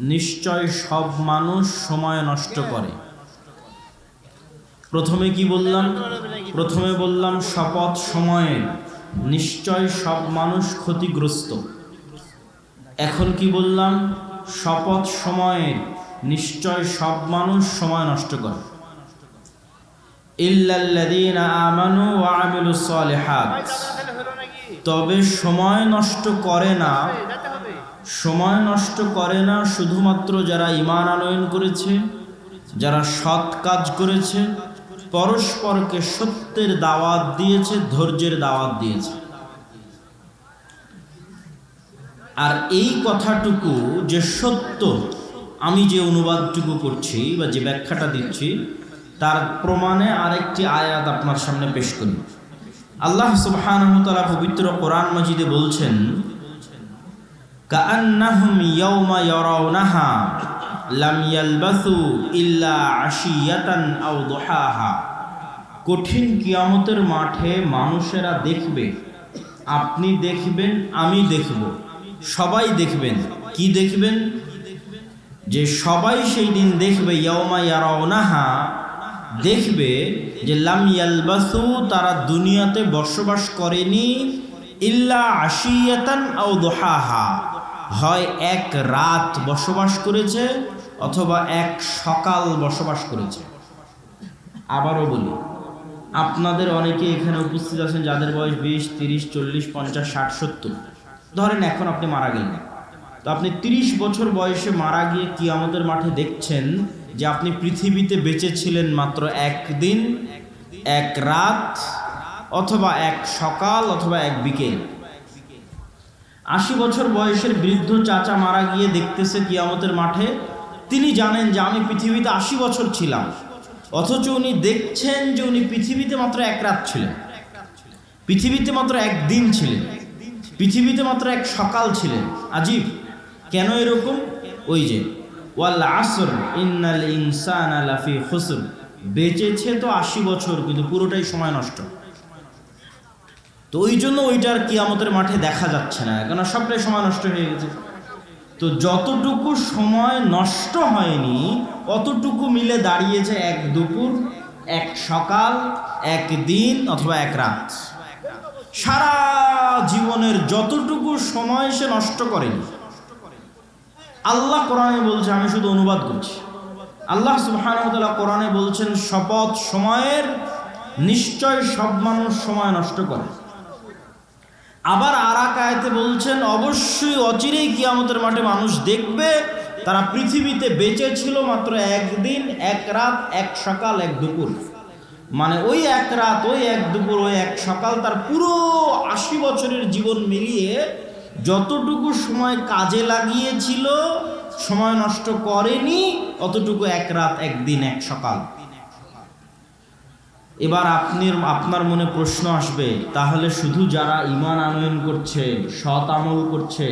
নিশ্চয় সব মানুষ সময় নষ্ট করে। প্রথমে কি বললাম? প্রথমে বললাম শপথ সময়ের। নিশ্চয় সব মানুষ ক্ষতিগ্রস্ত। এখন কি বললাম? শপথ সময়ের। নিশ্চয় সব মানুষ সময় নষ্ট করে। তবে সময় নষ্ট করে না। সময় নষ্ট করে না, শুধুমাত্র যারা ইমান আনয়ন করেছে, যারা সৎ কাজ করেছে, পরস্পরকে সত্যের দাওয়াত দিয়েছে, ধৈর্যের দাওয়াত দিয়েছে। আর এই কথাটুকু যে সত্য, আমি যে অনুবাদটুকু করছি বা যে ব্যাখ্যাটা দিচ্ছি, তার প্রমাণে আরেকটি আয়াত আপনার সামনে পেশ করি আল্লাহ সুবহানাহু তাআলা পবিত্র কোরআন মাজিদে বলছেন ইল্লা কঠিন কিয়ামতের মাঠে মানুষেরা দেখবে, আপনি দেখবেন, আমি দেখব। সবাই দেখবেন, কি দেখবেন? যে সবাই সেই দিন দেখবে ইয়ারাউনাহা, দেখবে যে লাম ইয়ালবাসু তারা দুনিয়াতে বসবাস করেনি, ইল্লা আশিয়াতান আও দুহাহা। হয় এক রাত বসবাস করেছে অথবা এক সকাল বসবাস করেছে। আবারও বলি, আপনাদের অনেকে এখানে উপস্থিত আছেন যাদের বয়স বিশ, তিরিশ, চল্লিশ, পঞ্চাশ, ষাট, সত্তর। ধরেন এখন আপনি মারা গেলেন। তো আপনি তিরিশ বছর বয়সে মারা গিয়ে কি আমাদের মাঠে দেখছেন যে আপনি পৃথিবীতে বেঁচে ছিলেন মাত্র একদিন, এক রাত, অথবা এক সকাল, অথবা এক বিকেল। আশি বছর বয়সের বৃদ্ধ চাচা মারা গিয়ে দেখতেছে কিয়ামতের মাঠে, তিনি জানেন যে আমি পৃথিবীতে আশি বছর ছিলাম, অথচ উনি দেখছেন যে উনি পৃথিবীতে মাত্র এক রাত ছিলেন। পৃথিবীতে মাত্র একদিন ছিলেন। পৃথিবীতে মাত্র এক সকাল ছিলেন। আজীব, কেন এরকম? ওই যে, ওয়াল আসর, ইন্নাল ইনসান বেঁচেছে তো আশি বছর, কিন্তু পুরোটাই সময় নষ্ট। তো ওই জন্য ওইটার কিয়ামতের মাঠে দেখা যাচ্ছে না কেন সবটাই সময় নষ্ট হয়ে গেছে। তো যতটুকু সময় নষ্ট হয়নি, অতটুকু মিলে দাঁড়িয়েছে এক দুপুর, এক সকাল, এক দিন অথবা এক রাত। সারা জীবনের যতটুকু সময় সে নষ্ট করেনি। আল্লাহ কোরআনে বলছে, আমি শুধু অনুবাদ করছি। আল্লাহ সুবহানাহু কোরআনে বলছেন, শপথ সময়ের নিশ্চয় সব মানুষ সময় নষ্ট করে। আবার আর আয়তে বলছেন, অবশ্যই অচিরেই কিয়ামতের মাঠে মানুষ দেখবে, তারা পৃথিবীতে বেঁচে ছিল মাত্র একদিন, এক রাত, এক সকাল, এক দুপুর। মানে ওই এক রাত, ওই এক দুপুর, ওই এক সকাল তার পুরো আশি বছরের জীবন মিলিয়ে যতটুকু সময় কাজে লাগিয়েছিল, সময় নষ্ট করেনি, অতটুকু এক রাত একদিন এক সকাল। এবার আপনি আপনার মনে প্রশ্ন আসবে, তাহলে শুধু যারা ইমান আনয়ন করছে, সৎ আমল করছে,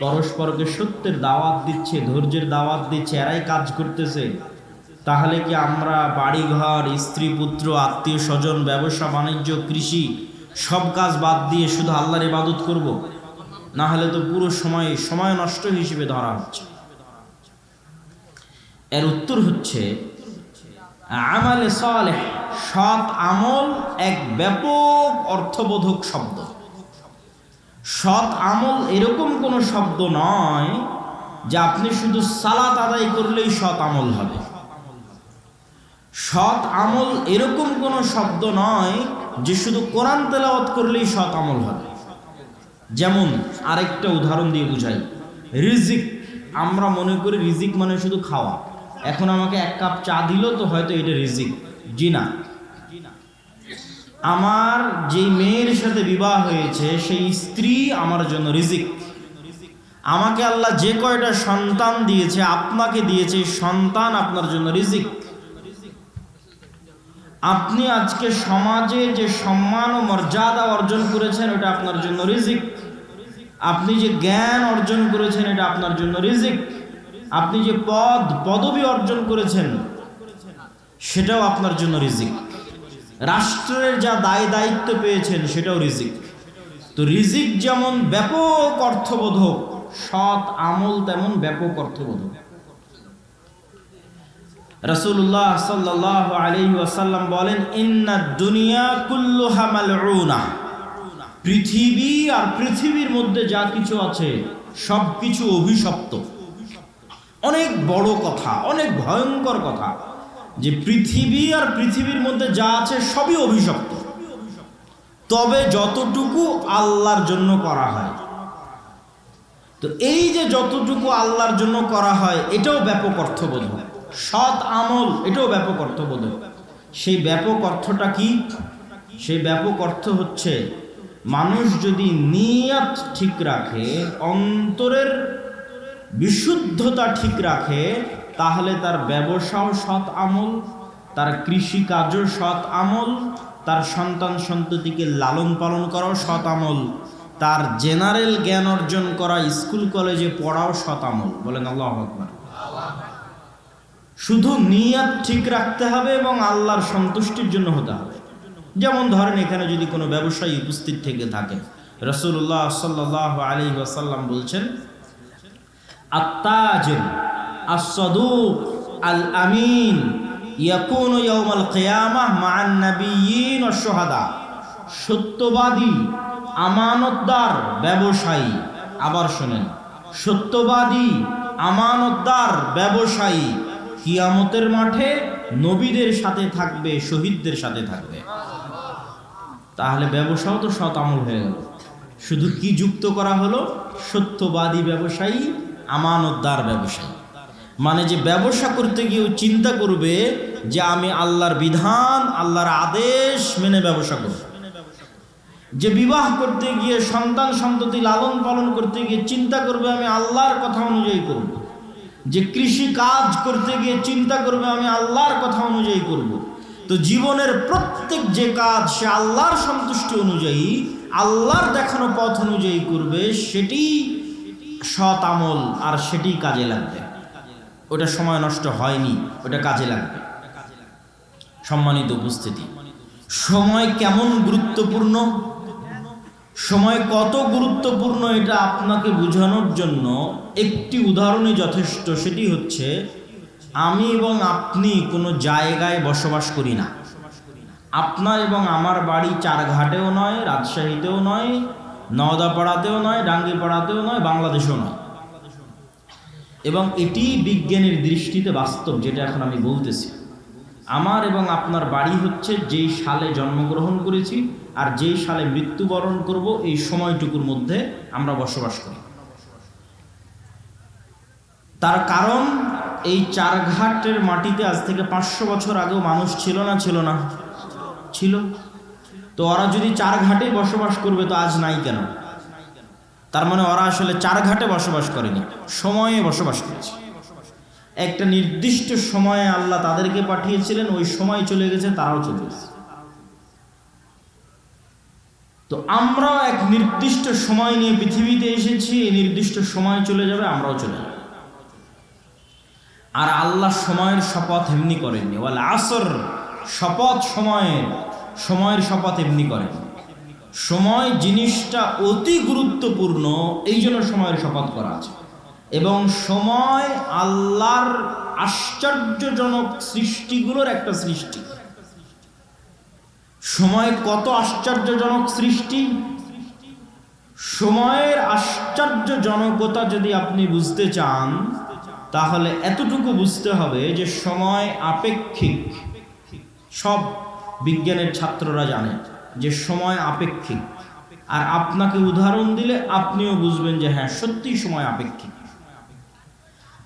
পরস্পরকে সত্যের দাওয়াত দিচ্ছে, ধৈর্যের দাওয়াত দিচ্ছে, এরাই কাজ করতেছে, তাহলে কি আমরা বাড়িঘর, স্ত্রী পুত্র, আত্মীয় স্বজন, ব্যবসা, বাণিজ্য, কৃষি, সব কাজ বাদ দিয়ে শুধু আল্লাহর ইবাদত করব? না হলে তো পুরো সময় সময় নষ্ট হিসেবে ধরা হচ্ছে। এর উত্তর হচ্ছে, আমালে সালেহ সৎ আমল এক ব্যাপক অর্থবোধক শব্দ। সৎ আমল এরকম কোনো শব্দ নয় যে আপনি শুধু সালাত আদায় করলেই সৎ আমল হবে। সৎ আমল এরকম কোনো শব্দ নয় যে শুধু কোরআন তেলাওয়াত করলেই সৎ আমল হবে। যেমন আরেকটা উদাহরণ দিয়ে বুঝাই। রিজিক, আমরা মনে করি রিজিক মানে শুধু খাওয়া। এখন আমাকে এক কাপ চা দিল তো হয়তো এটা রিজিক। জি না। আমার যেই মেয়ের সাথে বিবাহ হয়েছে, সেই স্ত্রী আমার জন্য রিজিক। আমাকে আল্লাহ যে কয়টা সন্তান দিয়েছে, আপনাকে দিয়েছে সন্তান আপনার জন্য রিজিক। আপনি আজকে সমাজে যে সম্মান ও মর্যাদা অর্জন করেছেন ওটা আপনার জন্য রিজিক। আপনি যে জ্ঞান অর্জন করেছেন, এটা আপনার জন্য রিজিক। আপনি যে পদ, পদবি অর্জন করেছেন, সেটাও আপনার জন্য রিজিক। রাষ্ট্রের যা দায় দায়িত্ব পেয়েছেন সেটাও রিজিক। তো রিজিক যেমন ব্যাপক অর্থবোধক, সৎ আমল তেমন ব্যাপক অর্থবোধক। রসুল্লাহ সাল্লাহ আলী ওয়াসাল্লাম বলেন, ইন্না দুনিয়া কুল্লুহা মালউনা। পৃথিবী আর পৃথিবীর মধ্যে যা কিছু আছে সব কিছু অভিশপ্ত। অনেক বড় কথা, অনেক ভয়ঙ্কর কথা। যে পৃথিবী আর পৃথিবীর মধ্যে যা আছে সবই অভিশপ্ত। তবে যতটুকু আল্লাহর জন্য করা হয়। তো এই যে যতটুকু আল্লাহর জন্য করা হয়, এটাও ব্যাপক অর্থবোধক। সৎ আমল, এটাও ব্যাপক অর্থবোধক। সেই ব্যাপক অর্থটা কি? সেই ব্যাপক অর্থ হচ্ছে, মানুষ যদি নিয়াত ঠিক রাখে, অন্তরের বিশুদ্ধতা ঠিক রাখে তাহলে তার ব্যবসাও সৎ আমল, তার কৃষিকাজও সৎ আমল, তার সন্তান সন্ততিকে লালন পালন করাও সৎ আমল, তার জেনারেল জ্ঞান অর্জন করা স্কুল কলেজে পড়াও সৎ আমল। বলেন আল্লাহ আকবর। শুধু নিয়াত ঠিক রাখতে হবে এবং আল্লাহর সন্তুষ্টির জন্য হতে হবে। যেমন ধরেন এখানে যদি কোনো ব্যবসায়ী উপস্থিত থেকে থাকে রসুল্লাহ সাল্লাহ আলী ওয়াসাল্লাম বলছেন আত্মাজির আমিন ইয়াকুন ইয়াউমাল কিয়ামাহ মা'আন নাবিয়্যিন ওয়াশ শুহাদা। সত্যবাদী, আমানতদার ব্যবসায়ী, আবার শুনেন, সত্যবাদী, আমানতদার ব্যবসায়ী কিয়ামতের মাঠে নবীদের সাথে থাকবে, শহীদদের সাথে থাকবে। তাহলে ব্যবসাও তো আমল হয়ে গেল। শুধু কি যুক্ত করা হলো? সত্যবাদী ব্যবসায়ী, আমানতদার ব্যবসায়ী। মানে যে ব্যবসা করতে গিয়েও চিন্তা করবে যে আমি আল্লাহর বিধান, আল্লাহর আদেশ মেনে ব্যবসা করব। যে বিবাহ করতে গিয়ে, সন্তান সন্ততি লালন পালন করতে গিয়ে চিন্তা করবে আমি আল্লাহর কথা অনুযায়ী করব। যে কৃষি কাজ করতে গিয়ে চিন্তা করবে আমি আল্লাহর কথা অনুযায়ী করব। তো জীবনের প্রত্যেক যে কাজ সে আল্লাহর সন্তুষ্টি অনুযায়ী, আল্লাহর দেখানো পথ অনুযায়ী করবে, সেটি সৎ আমল আর সেটি কাজে লাগবে। ওটা সময় নষ্ট হয়নি, ওটা কাজে লাগবে। সম্মানিত উপস্থিতি। সময় কেমন গুরুত্বপূর্ণ? সময় কত গুরুত্বপূর্ণ এটা আপনাকে বোঝানোর জন্য একটি উদাহরণই যথেষ্ট, সেটি হচ্ছে আমি এবং আপনি কোনো জায়গায় বসবাস করি না। আপনার এবং আমার বাড়ি চারঘাটেও নয়, রাজশাহীতেও নয়, নওদাপাড়াতেও নয়, ডাঙ্গিপাড়াতেও নয়, বাংলাদেশেও নয়। এবং এটি বিজ্ঞানের দৃষ্টিতে বাস্তব, যেটা এখন আমি বলতেছি। আমার এবং আপনার বাড়ি হচ্ছে যেই সালে জন্মগ্রহণ করেছি আর যেই সালে মৃত্যুবরণ করব, এই সময়টুকুর মধ্যে আমরা বসবাস করি। তার কারণ, এই চারঘাটের মাটিতে আজ থেকে পাঁচশো বছর আগেও মানুষ ছিল না ছিল না? ছিল। তো ওরা যদি চার ঘাটে বসবাস করবে, তো আজ নাই কেন? তার মানে ওরা আসলে চার ঘাটে বসবাস করেনি, সময়ে বসবাস করেছে। একটা নির্দিষ্ট সময়ে আল্লাহ তাদেরকে পাঠিয়েছিলেন, ওই সময় চলে গেছে, তারাও চলে গেছে। তো আমরাও এক নির্দিষ্ট সময় নিয়ে পৃথিবীতে এসেছি, এই নির্দিষ্ট সময় চলে যাবে, আমরাও চলে যাব। আর আল্লাহ সময়ের শপথ এমনি করেননি, ওয়াল আসর শপথ সময়ের সময়ের শপথ এমনি করেন সময় জিনিসটা অতি গুরুত্বপূর্ণ এই জন্য সময়ের শপথ করা আছে। এবং সময় আল্লাহর আশ্চর্যজনক সৃষ্টিগুলোর একটা সৃষ্টি। সময় কত আশ্চর্যজনক সৃষ্টি? সময়ের আশ্চর্যজনকতা যদি আপনি বুঝতে চান, তাহলে এতটুকু বুঝতে হবে যে সময় আপেক্ষিক। সব বিজ্ঞানের ছাত্ররা জানে। যে সময় আপেক্ষিক। আর আপনাকে উদাহরণ দিলে আপনিও বুঝবেন যে হ্যাঁ সত্যি সময় আপেক্ষিক।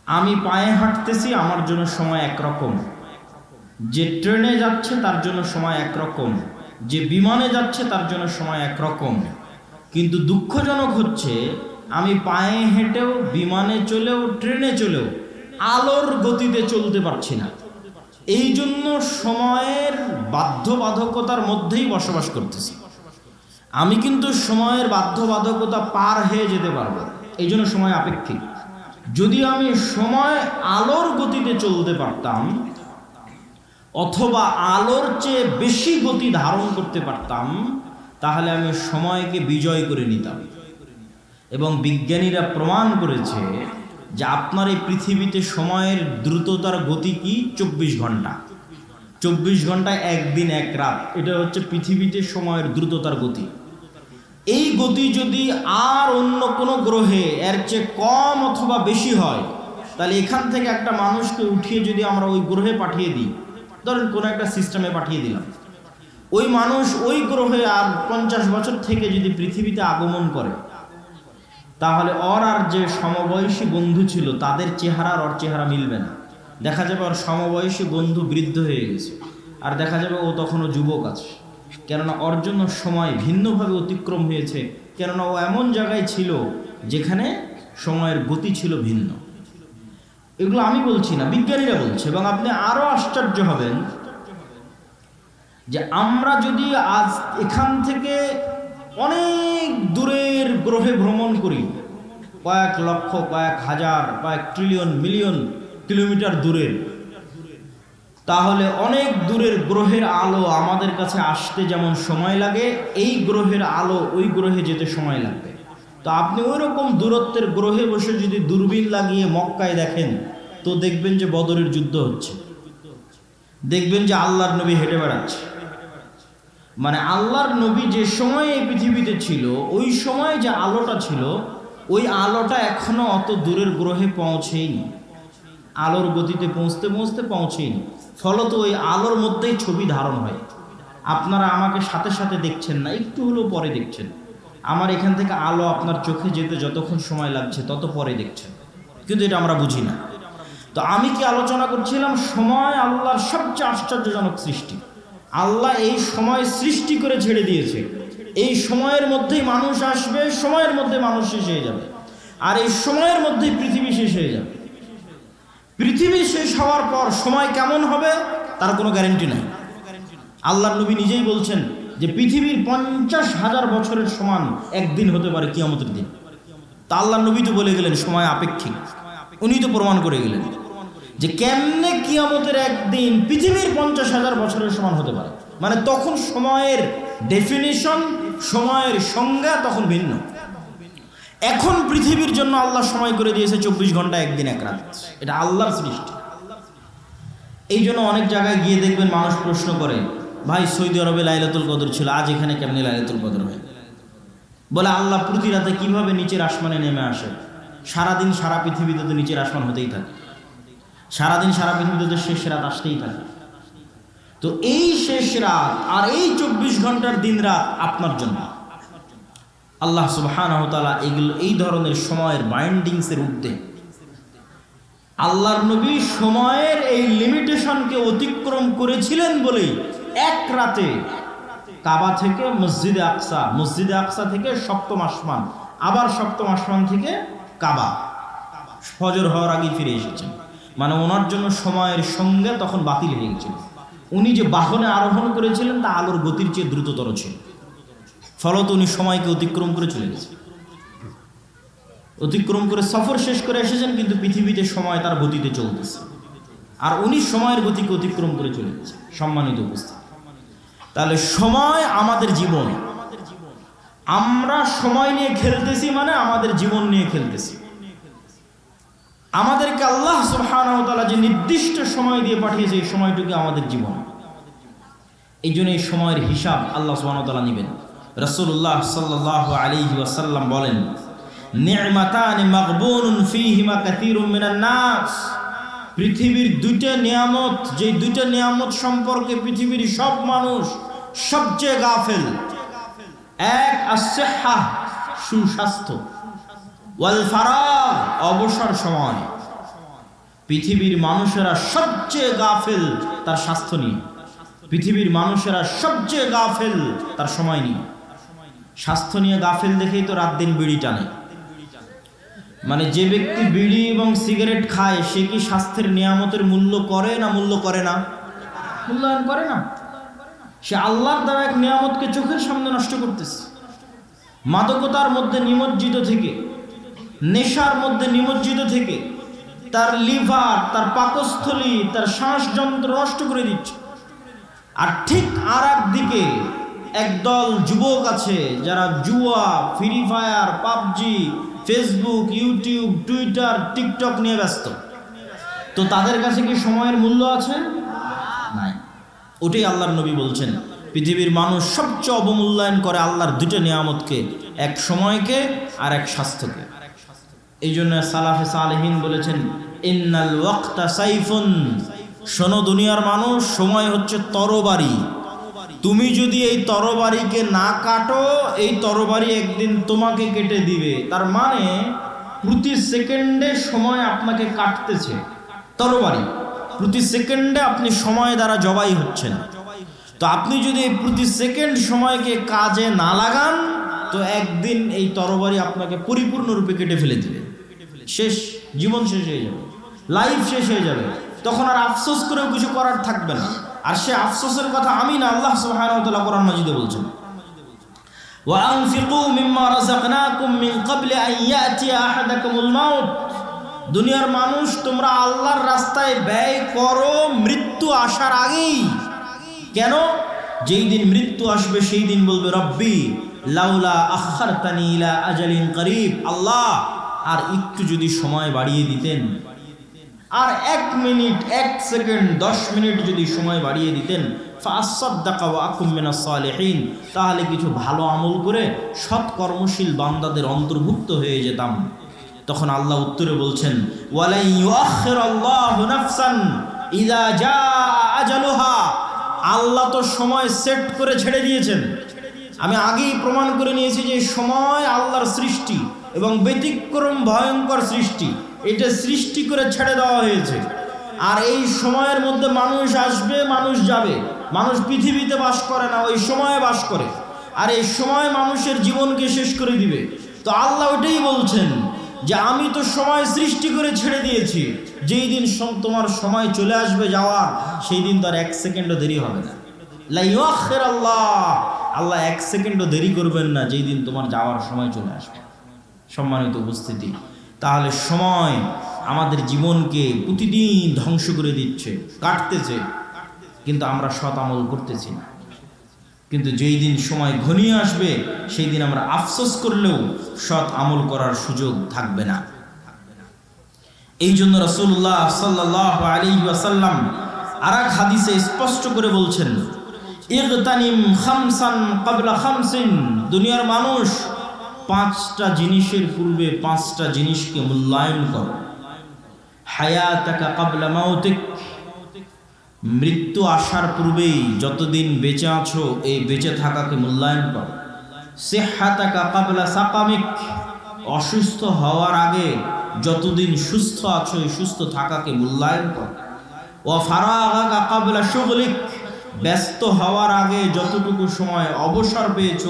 আমি পায়ে হাঁটতেছি, আমার জন্য সময় একরকম। যে ট্রেনে যাচ্ছে, তার জন্য সময় একরকম। যে বিমানে যাচ্ছে, তার জন্য সময় একরকম। কিন্তু দুঃখজনক হচ্ছে, আমি পায়ে হেঁটেও, বিমানে চলেও, ট্রেনে চলেও, আলোর গতিতে চলতে পারছি না। এই জন্য সময়ের বাধ্যবাধকতার মধ্যেই বসবাস করতেছি। আমি কিন্তু সময়ের বাধ্যবাধকতা পার হয়ে যেতে পারব। এই জন্য সময় আপেক্ষিক। যদি আমি সময় আলোর গতিতে চলতে পারতাম, অথবা আলোর চেয়ে বেশি গতি ধারণ করতে পারতাম, তাহলে আমি সময়কে বিজয় করে নিতাম। এবং বিজ্ঞানীরা প্রমাণ করেছে যে আপনার এই পৃথিবীতে সময়ের দ্রুততার গতি কি? চব্বিশ ঘণ্টা। চব্বিশ ঘণ্টা একদিন, এক রাত। এটা হচ্ছে পৃথিবীতে সময়ের দ্রুততার গতি। এই গতি যদি আর অন্য কোনো গ্রহে এর চেয়ে কম অথবা বেশি হয়, তাহলে এখান থেকে একটা মানুষকে উঠিয়ে যদি আমরা ওই গ্রহে পাঠিয়ে দিই, ধরেন কোনো একটা সিস্টেমে পাঠিয়ে দিলাম। ওই মানুষ ওই গ্রহে আর পঞ্চাশ বছর থেকে যদি পৃথিবীতে আগমন করে তাহলে ওর আর যে সমবয়সী বন্ধু ছিল, তাদের চেহারা ওর চেহারা মিলবে না। দেখা যাবে ওর সমবয়সী বন্ধু বৃদ্ধ হয়ে গেছে, আর দেখা যাবে ও তখনও যুবক আছে। কেননা ওর জন্য সময় ভিন্নভাবে অতিক্রম হয়েছে, কেননা ও এমন জায়গায় ছিল যেখানে সময়ের গতি ছিল ভিন্ন। এগুলো আমি বলছি না, বিজ্ঞানীরা বলছে, এবং আপনি আরও আশ্চর্য হবেন যে আমরা যদি আজ এখান থেকে অনেক দূরের গ্রহে ভ্রমণ করি। কয়েক লক্ষ, কয়েক হাজার, কয়েক ট্রিলিয়ন মিলিয়ন কিলোমিটার দূরের। তাহলে অনেক দূরের গ্রহের আলো আমাদের কাছে আসতে যেমন সময় লাগে, এই গ্রহের আলো ওই গ্রহে যেতে সময় লাগবে। তো আপনি ওই রকম দূরত্বের গ্রহে বসে যদি দূরবীন লাগিয়ে মক্কায় দেখেন, তো দেখবেন যে বদরের যুদ্ধ হচ্ছে। দেখবেন যে আল্লাহর নবী হেঁটে বেড়াচ্ছে। মানে আল্লাহর নবী যে সময় এই পৃথিবীতে ছিল, ওই সময় যে আলোটা ছিল, ওই আলোটা এখনও অত দূরের গ্রহে পৌঁছেইনি। আলোর গতিতে পৌঁছতে পৌঁছতে পৌঁছেইনি। ফলত ওই আলোর মধ্যেই ছবি ধারণ হয়। আপনারা আমাকে সাথে সাথে দেখছেন না, একটু হলেও পরে দেখছেন। আমার এখান থেকে আলো আপনার চোখে যেতে যতক্ষণ সময় লাগছে, তত পরে দেখছেন। কিন্তু এটা আমরা বুঝি না। তো আমি কি আলোচনা করছিলাম? সময় আল্লাহর সবচেয়ে আশ্চর্যজনক সৃষ্টি। আল্লাহ এই সময় সৃষ্টি করে ছেড়ে দিয়েছে। এই সময়ের মধ্যেই মানুষ আসবে, সময়ের মধ্যে মানুষ শেষ হয়ে যাবে। আর এই সময়ের মধ্যেই পৃথিবী শেষ হয়ে যাবে। পৃথিবী শেষ হওয়ার পর সময় কেমন হবে, তার কোনো গ্যারেন্টি নাই। আল্লাহ নবী নিজেই বলছেন যে, পৃথিবীর পঞ্চাশ হাজার বছরের সমান একদিন হতে পারে কিয়ামতের দিন। তা আল্লাহ নবী তো বলে গেলেন, সময় আপেক্ষিক। উনি তো প্রমাণ করে গেলেন। যে কেমনে কিয়ামতের একদিন পৃথিবীর পঞ্চাশ হাজার বছরের সমান হতে পারে? মানে তখন সময়ের ডেফিনিশন সময়ের সংজ্ঞা তখন ভিন্ন। এখন পৃথিবীর জন্য আল্লাহ সময় করে দিয়েছে চব্বিশ ঘণ্টা একদিন এক রাত। এটা আল্লাহর সৃষ্টি। এই জন্য অনেক জায়গায় গিয়ে দেখবেন মানুষ প্রশ্ন করে, ভাই, সৌদি আরবে লাইলাতুল কদর ছিল, আজ এখানে কেমনি লাইলাতুল কদর হয়? বলে, আল্লাহ প্রতি রাতে কীভাবে নিচের আসমানে নেমে আসে? সারাদিন সারা পৃথিবীতে তো নিচের আসমান হতেই থাকে। সারাদিন সারা পৃথিবীতে শেষ রাত আসতেই থাকে তো এই শেষ রাত আর এই চব্বিশ ঘণ্টার দিন রাত আপনার জন্য। আল্লাহ সুবাহানহতালা এগুলো, এই ধরনের সময়ের বাইন্ডিংসের ঊর্ধ্বে। আল্লাহর নবী সময়ের এই লিমিটেশনকে অতিক্রম করেছিলেন বলেই এক রাতে কাবা থেকে মসজিদে আকসা মসজিদে আকসা থেকে সপ্তম আসমান, আবার সপ্তম আসমান থেকে কাবা। ফজর হওয়ার আগে ফিরে এসেছেন। মানে ওনার জন্য সময়ের সঙ্গে তখন বাতিল হয়ে গেছিল। উনি যে বাহনে আরোহণ করেছিলেন, তা আলোর গতির চেয়ে দ্রুততর ছিল। ফলত উনি সময়কে অতিক্রম করে চলে গেছেন। অতিক্রম করে সফর শেষ করে এসেছেন, কিন্তু পৃথিবীতে সময় তার গতিতে চলতেছে। আর উনি সময়ের গতিকে অতিক্রম করে চলে গেছে সম্মানিত উপস্থিত। তাহলে সময় আমাদের জীবন। আমরা সময় নিয়ে খেলতেছি মানে আমাদের জীবন নিয়ে খেলতেছি। আমাদেরকে আল্লাহ সুবহানাহু যে নির্দিষ্ট সময় দিয়ে পাঠিয়েছে, এই সময়টুকু আমাদের জীবন। এই জন্য এই সময়ের হিসাব আল্লাহ সুবহানাহু তাআলা নেবেন। রাসূলুল্লাহ সাল্লাল্লাহু আলাইহি ওয়াসাল্লাম বলেন পৃথিবীর দুইটা নিয়ামত যে দুইটা নিয়ামত সম্পর্কে পৃথিবীর সব মানুষ সবচেয়ে গাফেল। এক আসেহা সুস্বাস্থ্য। ওয়াল ফারাগ অবসর সময়। পৃথিবীর মানুষেরা সবচেয়ে গাফেল তার স্বাস্থ্য নিয়ে। পৃথিবীর মানুষেরা সবচেয়ে গাফেল তার সময় নিয়ে। স্বাস্থ্য নিয়ে গাফেল দেখেই তো রাত দিন বিড়ি টানে। মানে যে ব্যক্তি বিড়ি এবং সিগারেট খায় সে কি স্বাস্থ্যের নিয়ামতের মূল্য করে না মূল্য করে না? মূল্যায়ন করে না। সে আল্লাহর দ্বারা এক নিয়ামতকে চোখের সামনে নষ্ট করতেছে। মাদকতার মধ্যে নিমজ্জিত থেকে। নেশার মধ্যে নিমজ্জিত থেকে তার লিভার, তার পাকস্থলী, তার শ্বাসযন্ত্র নষ্ট করে দিচ্ছে। আর ঠিক আর দিকে একদল যুবক আছে যারা জুয়া free fire PUBG Facebook YouTube Twitter TikTok নিয়ে ব্যস্ত। তো তাদের কাছে কি সময়ের মূল্য আছে? নাই। ওটাই আল্লাহর নবী বলছেন, পৃথিবীর মানুষ সবচেয়ে অবমূল্যায়ন করে আল্লাহর দুটো নিয়ামতকে, এক সময়কে আর এক স্বাস্থ্যকে। এই জন্য সালাফে সালেহিন বলেছেন, ইন্নাল সাইফুন। শোনো দুনিয়ার মানুষ, সময় হচ্ছে তরবারি। তুমি যদি এই তরবারিকে না কাটো, এই তরবারি একদিন তোমাকে কেটে দিবে। তার মানে প্রতি সেকেন্ডে সময় আপনাকে কাটতেছে তরবারি। প্রতি সেকেন্ডে আপনি সময় দ্বারা জবাই হচ্ছেন। তো আপনি যদি প্রতি সেকেন্ড সময়কে কাজে না লাগান, তো একদিন এই তরবারি আপনাকে পরিপূর্ণরূপে কেটে ফেলে দিবে। শেষ জীবন শেষ হয়ে যাবে লাইফ শেষ হয়ে যাবে তখন আর আফসোস করেও কিছু করার থাকবে না আর সে আফসোসের কথা আমি না আল্লাহ সুবহানাহু ওয়া তাআলা কোরআন মাজিদে বলছেন وأنفقوا مما رزقناكم من قبل أن يأتي أحدكم الموت দুনিয়ার মানুষ তোমরা আল্লাহর রাস্তায় ব্যয় করো মৃত্যু আসার আগেই কেন যেই দিন মৃত্যু আসবে সেই দিন বলবে রব্বি লাউলা আখারতানি ইলা আজালিন করিব আল্লাহ আর একটু যদি সময় বাড়িয়ে দিতেন, আর এক মিনিট, এক সেকেন্ড, দশ মিনিট যদি সময় বাড়িয়ে দিতেন তাহলে কিছু ভালো আমল করে সৎ কর্মশীল বান্দাদের অন্তর্ভুক্ত হয়ে যেতাম। তখন আল্লাহ উত্তরে বলছেন আল্লাহ তো সময় সেট করে ছেড়ে দিয়েছেন। আমি আগেই প্রমাণ করে নিয়েছি যে সময় আল্লাহর সৃষ্টি। এবং ব্যতিক্রম ভয়ঙ্কর সৃষ্টি। এটা সৃষ্টি করে ছেড়ে দেওয়া হয়েছে। আর এই সময়ের মধ্যে মানুষ আসবে, মানুষ যাবে। মানুষ পৃথিবীতে বাস করে না, ওই সময়ে বাস করে। আর এই সময় মানুষের জীবনকে শেষ করে দিবে। তো আল্লাহ ওটাই বলছেন যে, আমি তো সময় সৃষ্টি করে ছেড়ে দিয়েছি। যেই দিন তোমার সময় চলে আসবে যাওয়া, সেই দিন তো আর এক সেকেন্ডও দেরি হবে না। আল্লাহ আল্লাহ এক সেকেন্ডও দেরি করবেন না যেই দিন তোমার যাওয়ার সময় চলে আসবে। সম্মানিত উপস্থিতি। তাহলে সময় আমাদের জীবনকে প্রতিদিন ধ্বংস করে দিচ্ছে, কাটতেছে, কিন্তু আমরা সৎ আমল করতেছি না। কিন্তু যেই দিন সময় ঘনিয়ে আসবে, সেই দিন আমরা আফসোস করলেও সৎ আমল করার সুযোগ থাকবে না। এই জন্য রসুল্লাহ সাল্লাহ আলী ওয়াসাল্লাম আর এক হাদিসে স্পষ্ট করে বলছেন দুনিয়ার মানুষ পাঁচটা জিনিসের পূর্বে পাঁচটা জিনিসকে মূল্যায়ন করো। মৃত্যু আসার পূর্বেই যতদিন বেঁচে আছো, এই বেঁচে থাকাকে মূল্যায়ন করো। সেহাতাকা কাবলা সাকামিক। অসুস্থ হওয়ার আগে যতদিন সুস্থ আছো, এই সুস্থ থাকাকে মূল্যায়ন করো। ও ফারাগাকা কাবলা শুগলিক। ব্যস্ত হওয়ার আগে যতটুকু সময় অবসর পেয়েছ,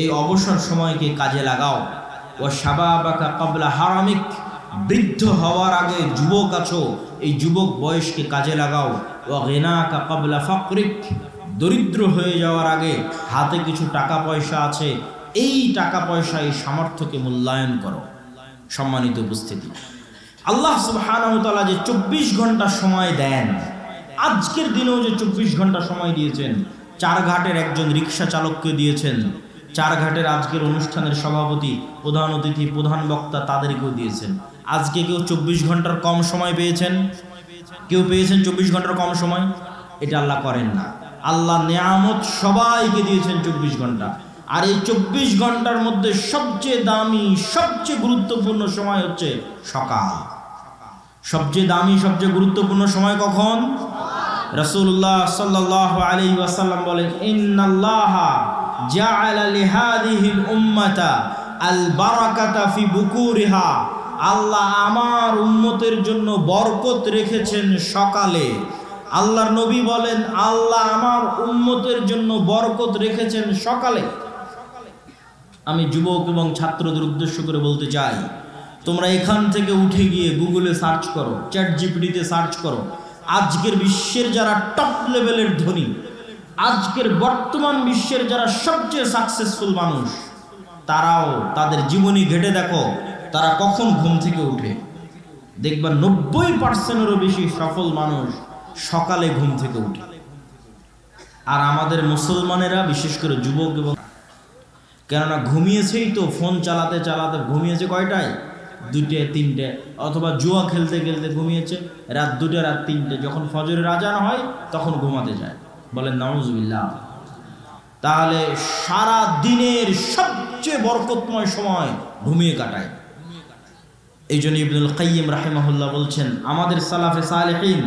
এই অবসর সময়কে কাজে লাগাও। ও সাবাবাকা কাবলা হারামিক। বৃদ্ধ হওয়ার আগে যুবক আছো, এই যুবক বয়সকে কাজে লাগাও। ও গেনাকা কাবলা ফকরিক। দরিদ্র হয়ে যাওয়ার আগে হাতে কিছু টাকা পয়সা আছে, এই টাকা পয়সা এই সামর্থ্যকে মূল্যায়ন করো। সম্মানিত উপস্থিতি। আল্লাহ তাআলা যে চব্বিশ ঘণ্টা সময় দেন আজকের দিনেও যে চব্বিশ ঘণ্টা সময় দিয়েছেন, চার ঘাটের একজন রিক্সা চালককে দিয়েছেন, চার ঘাটের আজকের অনুষ্ঠানের সভাপতি, প্রধান অতিথি, প্রধান বক্তা তাদেরকেও দিয়েছেন। আজকে কেউ চব্বিশ ঘণ্টার কম সময় পেয়েছেন? কেউ পেয়েছেন চব্বিশ ঘণ্টার কম সময়? এটা আল্লাহ করেন না। আল্লাহ নেয়ামত সবাইকে দিয়েছেন চব্বিশ ঘণ্টা। আর এই চব্বিশ ঘণ্টার মধ্যে সবচেয়ে দামি, সবচেয়ে গুরুত্বপূর্ণ সময় হচ্ছে সকাল। সবচেয়ে দামি, সবচেয়ে গুরুত্বপূর্ণ সময় কখন? রসুল্লাহ সাল্লাহ আলী ওয়াসাল্লাম বলেন, ইন্নাল্লাহ জাআলা লিহাদিহিল উম্মাতা আল বারাকাতা ফি বুকুরিহা। আল্লাহ আমার উম্মতের জন্য বরকত রেখেছেন সকালে। আল্লাহর নবী বলেন, আল্লাহ আমার উম্মতের জন্য বরকত রেখেছেন সকালে। আমি যুবক এবং ছাত্রদের উদ্দেশ্য করে বলতে চাই, তোমরা এখান থেকে উঠে গিয়ে গুগলে সার্চ করো চ্যাট জিপিটিতে সার্চ করো। আজকের বিশ্বের যারা টপ লেভেলের ধনী, আজকের বর্তমান বিশ্বের যারা সবচেয়ে সাকসেসফুল মানুষ, তারাও তাদের জীবনী ঘেটে দেখো, তারা কখন ঘুম থেকে উঠে। দেখবা নব্বই পার্সেন্টেরও বেশি সফল মানুষ সকালে ঘুম থেকে উঠে। আর আমাদের মুসলমানেরা, বিশেষ করে যুবক এবং কেননা ঘুমিয়েছেই তো, ফোন চালাতে চালাতে, ঘুমিয়েছে কয়টায়? দুটে তিনটে, অথবা জুয়া খেলতে খেলতে ঘুমিয়েছে, রাত দুটো, রাত তিনটে, যখন ফজরের আজান হয়, তখন ঘুমাতে যায়। বলেন, নাউজুবিল্লাহ। তাহলে সারা দিনের সবচেয়ে বরকতময় সময় ঘুমিয়ে কাটায়। এই জন্য ইবনুল কাইয়িম রাহিমাহুল্লাহ বলছেন, আমাদের সালাফে সালেহিন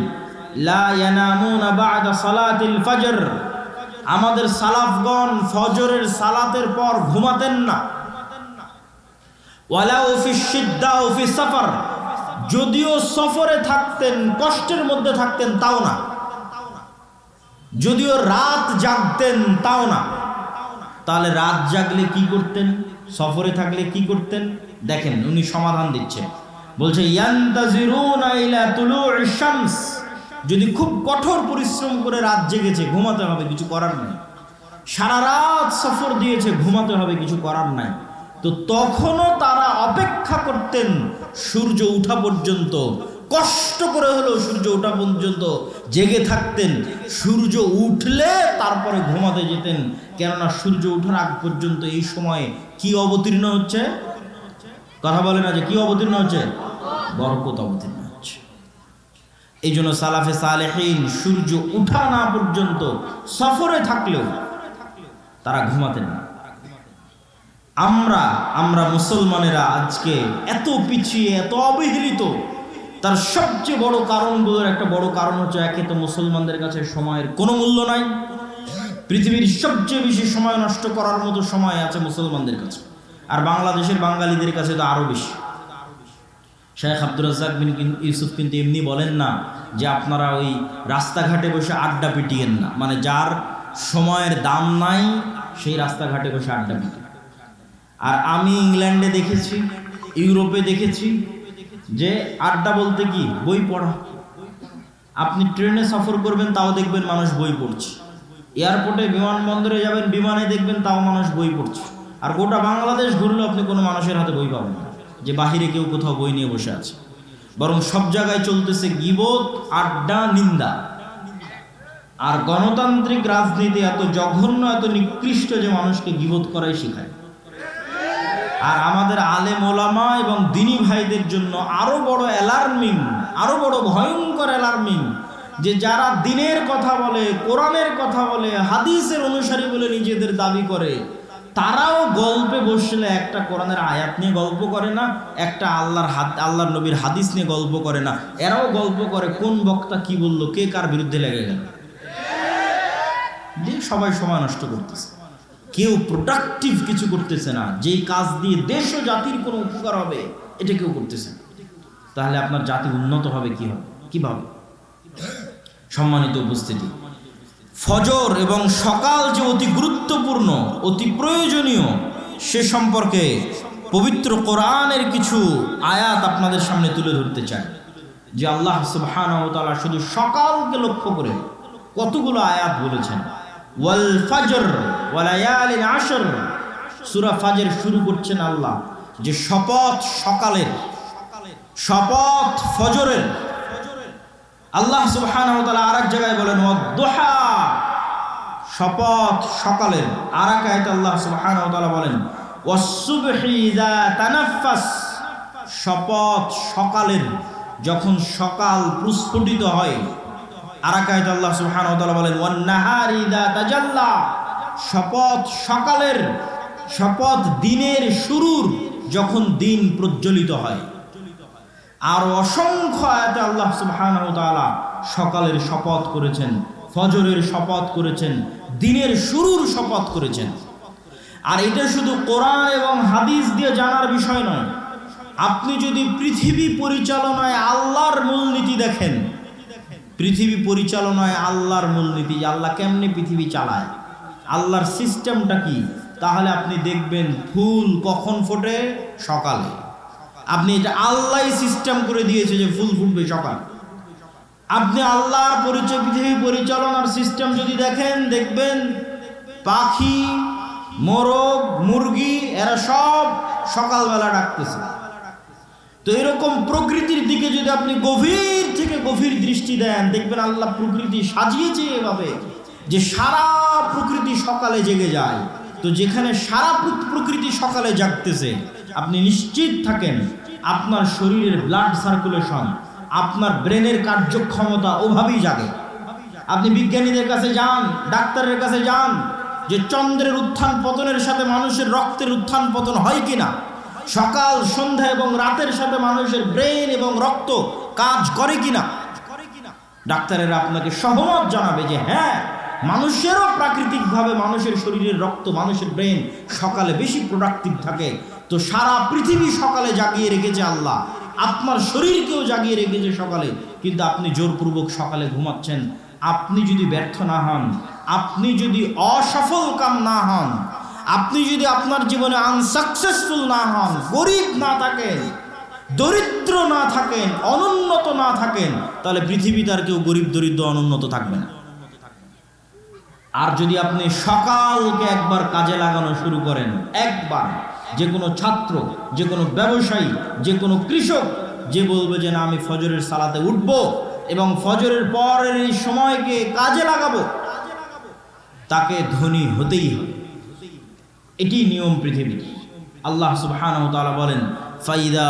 আমাদের সালাফগণ ফজরের সালাতের পর ঘুমাতেন না। ওয়ালাউ ফি শিদ্দা ও ফি যদিও সফরে থাকতেন, কষ্টের মধ্যে থাকতেন, তাও না। যদিও রাত জাগতেন, তাও না। তাহলে রাত জাগলে কি করতেন? সফরে থাকলে কি করতেন? দেখেন, উনি সমাধান দিচ্ছেন। বলছে যদি খুব কঠোর পরিশ্রম করে রাত জেগেছে, ঘুমাতে হবে, কিছু করার নাই। সারা রাত সফর দিয়েছে, ঘুমাতে হবে, কিছু করার নাই। তো তখনও তারা অপেক্ষা করতেন সূর্য উঠা পর্যন্ত। কষ্ট করে হলেও সূর্য ওঠা পর্যন্ত জেগে থাকতেন। সূর্য উঠলে তারপরে ঘুমাতে যেতেন। কেননা সূর্য ওঠার আগ পর্যন্ত এই সময়ে কি অবতীর্ণ হচ্ছে? কথা বলে না যে কি অবতীর্ণ হচ্ছে? বরকত অবতীর্ণ হচ্ছে। এই জন্য সালাফে সালেহীন সূর্য উঠা না পর্যন্ত সফরে থাকলেও তারা ঘুমাতেন না। আমরা আমরা মুসলমানেরা আজকে এত পিছিয়ে, এত অবহেলিত। তার সবচেয়ে বড় কারণগুলোর একটা বড় কারণ হচ্ছে একে তো মুসলমানদের কাছে সময়ের কোনো মূল্য নাই। পৃথিবীর সবচেয়ে বেশি সময় নষ্ট করার মতো সময় আছে মুসলমানদের কাছে। আর বাংলাদেশের বাঙালিদের কাছে তো আরও বেশি। শেখ আব্দুর রাজ্জাক বিন ইউসুফ কিন্তু এমনি বলেন না যে আপনারা ওই রাস্তাঘাটে বসে আড্ডা পিটিয়েন না। মানে যার সময়ের দাম নাই, সেই রাস্তাঘাটে বসে আড্ডা পিটিয়ে। আর আমি ইংল্যান্ডে দেখেছি, ইউরোপে দেখেছি, যে আড্ডা বলতে কি? বই পড়া। আপনি ট্রেনে সফর করবেন, তাও দেখবেন মানুষ বই পড়ছে। এয়ারপোর্টে বিমানবন্দরে যাবেন, বিমানে দেখবেন তাও মানুষ বই পড়ছে। আর গোটা বাংলাদেশ ঘুরলে আপনি কোনো মানুষের হাতে বই পাবেন না, যে বাহিরে কেউ কোথাও বই নিয়ে বসে আছে। বরং সব জায়গায় চলতেছে গিবত, আড্ডা, নিন্দা। আর গণতান্ত্রিক রাজনীতি এত জঘন্য, এত নিকৃষ্ট যে মানুষকে গিবত করাই শেখায়। আর আমাদের আলেম ওলামা এবং দিনী ভাইদের জন্য আরও বড় অ্যালার্মিং আরও বড় ভয়ঙ্কর অ্যালার্মিং যে যারা দিনের কথা বলে, কোরআনের কথা বলে, হাদিসের অনুসারী বলে নিজেদের দাবি করে, তারাও গল্পে বসলে একটা কোরআনের আয়াত নিয়ে গল্প করে না, একটা আল্লাহর হাত আল্লাহর নবীর হাদিস নিয়ে গল্প করে না। এরাও গল্প করে কোন বক্তা কি বলল, কে কার বিরুদ্ধে লেগে গেল। সবাই সময় নষ্ট করতেছে। কেউ প্রোডাক্টিভ কিছু করতেছে না। যেই কাজ দিয়ে দেশ ও জাতির কোনো উপকার হবে, এটা কেউ করতেছে না। তাহলে আপনার জাতি উন্নত হবে কি হবে? কীভাবে? সম্মানিত উপস্থিতি। ফজর এবং সকাল যে অতি গুরুত্বপূর্ণ, অতি প্রয়োজনীয়, সে সম্পর্কে পবিত্র কোরআনের কিছু আয়াত আপনাদের সামনে তুলে ধরতে চাই। যে আল্লাহ তাআলা শুধু সকালকে লক্ষ্য করে কতগুলো আয়াত বলেছেন। ওয়াল ফজর ওয়ালায়ালিন আশর সূরা ফাজর শুরু করছেন আল্লাহ। যে শপথ সকালের, শপথ ফজরের। আল্লাহ ওয়া তাআলা আরেক জায়গায় বলেন, ওয়াদ-দুহা শপথ সকালের। আর এক আল্লাহ সুবহানাহু ওয়া বলেন তানাফাস শপথ সকালের যখন সকাল প্রস্ফুটিত হয়। আর এক আল্লাহ তাআলা বলেন, ওয়ান-নাহারি ইযা তাজাল্লা শপথ সকালের, শপথ দিনের শুরুর যখন দিন প্রজ্বলিত হয়। আর অসংখ্য আয়াতে আল্লাহ সুবহানাহু ওয়া সকালের শপথ করেছেন, ফজরের শপথ করেছেন, দিনের শুরুর শপথ করেছেন। আর এটা শুধু কোরআন এবং হাদিস দিয়ে জানার বিষয় নয়। আপনি যদি পৃথিবী পরিচালনায় আল্লাহর মূলনীতি দেখেন, পৃথিবী পরিচালনায় আল্লাহর মূলনীতি, আল্লাহ কেমনে পৃথিবী চালায়? আল্লাহর সিস্টেমটা কি? তাহলে আপনি দেখবেন ফুল কখন ফোটে? সকালে। আপনি এটা আল্লাহ সিস্টেম করে দিয়েছে যে ফুল ফুটবে সকাল। আপনি আল্লাহর পরিচয় পৃথিবী পরিচালনার সিস্টেম যদি দেখেন, দেখবেন পাখি, মোরগ, মুরগি, এরা সব সকালবেলা ডাকতেছে। তো এরকম প্রকৃতির দিকে যদি আপনি গভীর থেকে গভীর দৃষ্টি দেন, দেখবেন আল্লাহ প্রকৃতি সাজিয়েছে এভাবে। যে সারা প্রকৃতি সকালে জেগে যায়, তো যেখানে সারা প্রকৃতি সকালে জাগতেছে, আপনি নিশ্চিত থাকেন, আপনার শরীরের ব্লাড সার্কুলেশন আপনার ব্রেনের কার্যক্ষমতা ওভাবেই জাগে। আপনি বিজ্ঞানীদের কাছে যান, ডাক্তারের কাছে যান, যে চন্দ্রের উত্থান পতনের সাথে মানুষের রক্তের উত্থান পতন হয় কিনা? সকাল, সন্ধ্যা এবং রাতের সাথে মানুষের ব্রেন এবং রক্ত কাজ করে কিনা? ডাক্তারেরা আপনাকে সহমত জানাবে যে হ্যাঁ মানুষেরও প্রাকৃতিকভাবে মানুষের শরীরের রক্ত, মানুষের ব্রেন সকালে বেশি প্রোডাক্টিভ থাকে। তো সারা পৃথিবী সকালে জাগিয়ে রেখেছে আল্লাহ। আপনার শরীরকেও জাগিয়ে রেখেছে সকালে। কিন্তু আপনি জোরপূর্বক সকালে ঘুমাচ্ছেন। আপনি যদি ব্যর্থ না হন, আপনি যদি অসফল কাম না হন, আপনি যদি আপনার জীবনে আনসাকসেসফুল না হন, গরিব না থাকেন, দরিদ্র না থাকেন, অনুন্নত না থাকেন, তাহলে পৃথিবীতে আর কেউ গরিব, দরিদ্র, অনুন্নত থাকবে না। আর যদি আপনি সকালকে একবার কাজে লাগানো শুরু করেন, একবার, যে কোনো ছাত্র, যে কোনো ব্যবসায়ী, যে কোনো কৃষক, যে বলবে যে না, আমি ফজরের সালাতে উঠব এবং ফজরের পরের এই সময়কে কাজে লাগাবো, তাকে ধনী হতেই হবে। এটি নিয়ম পৃথিবীর। আল্লাহ তাআলা বলেন, ফাইদা